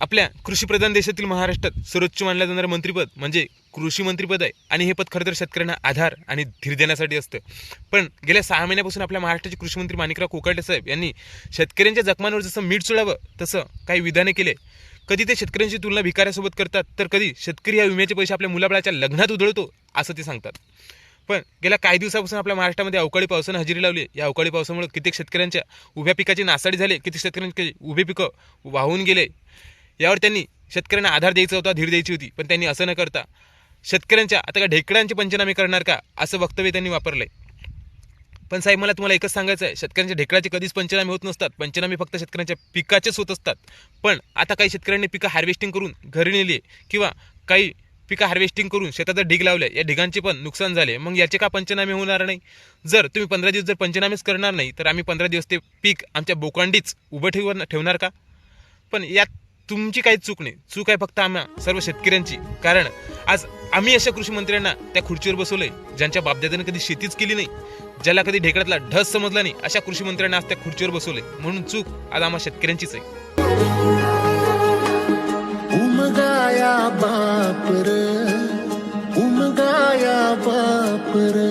आपल्या कृषीप्रधान देशातील महाराष्ट्रात सर्वोच्च मानलं जाणारं मंत्रीपद म्हणजे कृषी मंत्रीपद आहे. आणि हे पद खरं तर शेतकऱ्यांना आधार आणि धीर देण्यासाठी असतं. पण गेल्या सहा महिन्यापासून आपल्या महाराष्ट्राचे कृषीमंत्री माणिकराव कोकाटे साहेब यांनी शेतकऱ्यांच्या जखमांवर जसं मीठ चोळावं तसं काही विधाने केले. कधी ते शेतकऱ्यांची तुलना भिकाऱ्यासोबत करतात तर कधी शेतकरी ह्या विम्याचे पैसे आपल्या मुलाबाळाच्या लग्नात उधळतो असं ते सांगतात. पण गेल्या काही दिवसापासून आपल्या महाराष्ट्रामध्ये अवकाळी पावसानं हजेरी लावली या अवकाळी पावसामुळे कित्येक शेतकऱ्यांच्या उभ्या पिकाची नासाडी झाली कित्येक शेतकऱ्यांचे उभे पिकं वाहून गेले. यावर त्यांनी शेतकऱ्यांना आधार द्यायचा होता धीर द्यायची होती. पण त्यांनी असं न करता शेतकऱ्यांच्या आता का ढेकळांचे पंचनामे करणार का? असं वक्तव्य त्यांनी वापरलंय. पण साहेब मला तुम्हाला एकच सांगायचं आहे. शेतकऱ्यांच्या ढेकळाचे कधीच पंचनामे होत नसतात. पंचनामे फक्त शेतकऱ्यांच्या पिकाचेच होत असतात. पण आता काही शेतकऱ्यांनी पिकं हार्वेस्टिंग करून घरी नेली आहे किंवा काही पिकं हार्वेस्टिंग करून शेतात ढीग लावले या ढिगांचे पण नुकसान झाले मग याचे का पंचनामे होणार नाही? जर तुम्ही पंधरा दिवस जर पंचनामेच करणार नाही तर आम्ही पंधरा दिवस ते पीक आमच्या बोकांडीच उभं ठेवणार ठेवणार का? पण यात तुमची काही चूक नाही. चूक आहे फक्त आम्हा सर्व शेतकऱ्यांची. कारण आज आम्ही अशा कृषी मंत्र्यांना त्या खुर्चीवर बसवलंय ज्यांच्या बापदाद्यानं कधी शेतीच केली नाही ज्याला कधी ढेकळ्यातला ढस समजला नाही अशा कृषी मंत्र्यांना आज त्या खुर्चीवर बसवले म्हणून चूक आज आम्हा शेतकऱ्यांचीच आहे. बापर उमगाया बापर.